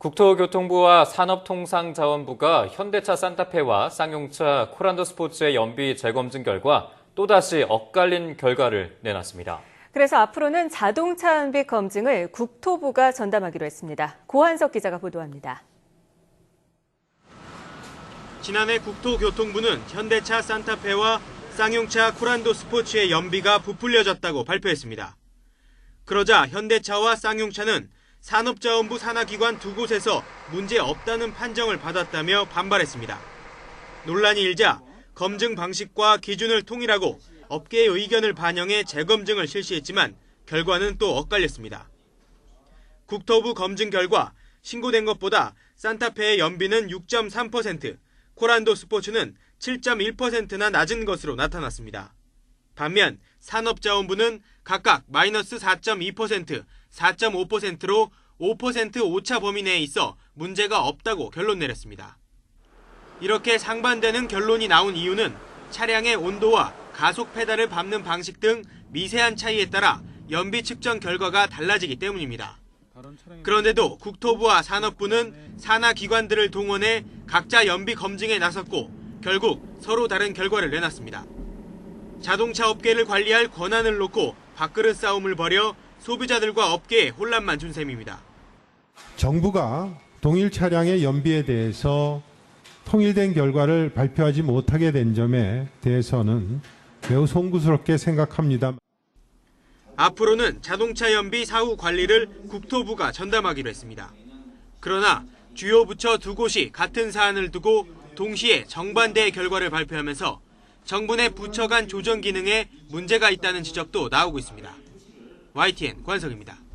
국토교통부와 산업통상자원부가 현대차 산타페와 쌍용차 코란도 스포츠의 연비 재검증 결과 또다시 엇갈린 결과를 내놨습니다. 그래서 앞으로는 자동차 연비 검증을 국토부가 전담하기로 했습니다. 고한석 기자가 보도합니다. 지난해 국토교통부는 현대차 산타페와 쌍용차 쿠란도 스포츠의 연비가 부풀려졌다고 발표했습니다. 그러자 현대차와 쌍용차는 산업자원부 산하기관 두 곳에서 문제 없다는 판정을 받았다며 반발했습니다. 논란이 일자 검증 방식과 기준을 통일하고 업계의 의견을 반영해 재검증을 실시했지만 결과는 또 엇갈렸습니다. 국토부 검증 결과 신고된 것보다 산타페의 연비는 6.3%, 코란도 스포츠는 7.1%나 낮은 것으로 나타났습니다. 반면 산업자원부는 각각 마이너스 4.2%, 4.5%로 5% 오차 범위 내에 있어 문제가 없다고 결론 내렸습니다. 이렇게 상반되는 결론이 나온 이유는 차량의 온도와 가속 페달을 밟는 방식 등 미세한 차이에 따라 연비 측정 결과가 달라지기 때문입니다. 그런데도 국토부와 산업부는 산하 기관들을 동원해 각자 연비 검증에 나섰고 결국 서로 다른 결과를 내놨습니다. 자동차 업계를 관리할 권한을 놓고 밥그릇 싸움을 벌여 소비자들과 업계에 혼란만 준 셈입니다. 정부가 동일 차량의 연비에 대해서 통일된 결과를 발표하지 못하게 된 점에 대해서는 매우 송구스럽게 생각합니다. 앞으로는 자동차 연비 사후 관리를 국토부가 전담하기로 했습니다. 그러나 주요 부처 두 곳이 같은 사안을 두고 동시에 정반대의 결과를 발표하면서 정부 내 부처 간 조정 기능에 문제가 있다는 지적도 나오고 있습니다. YTN 관석입니다.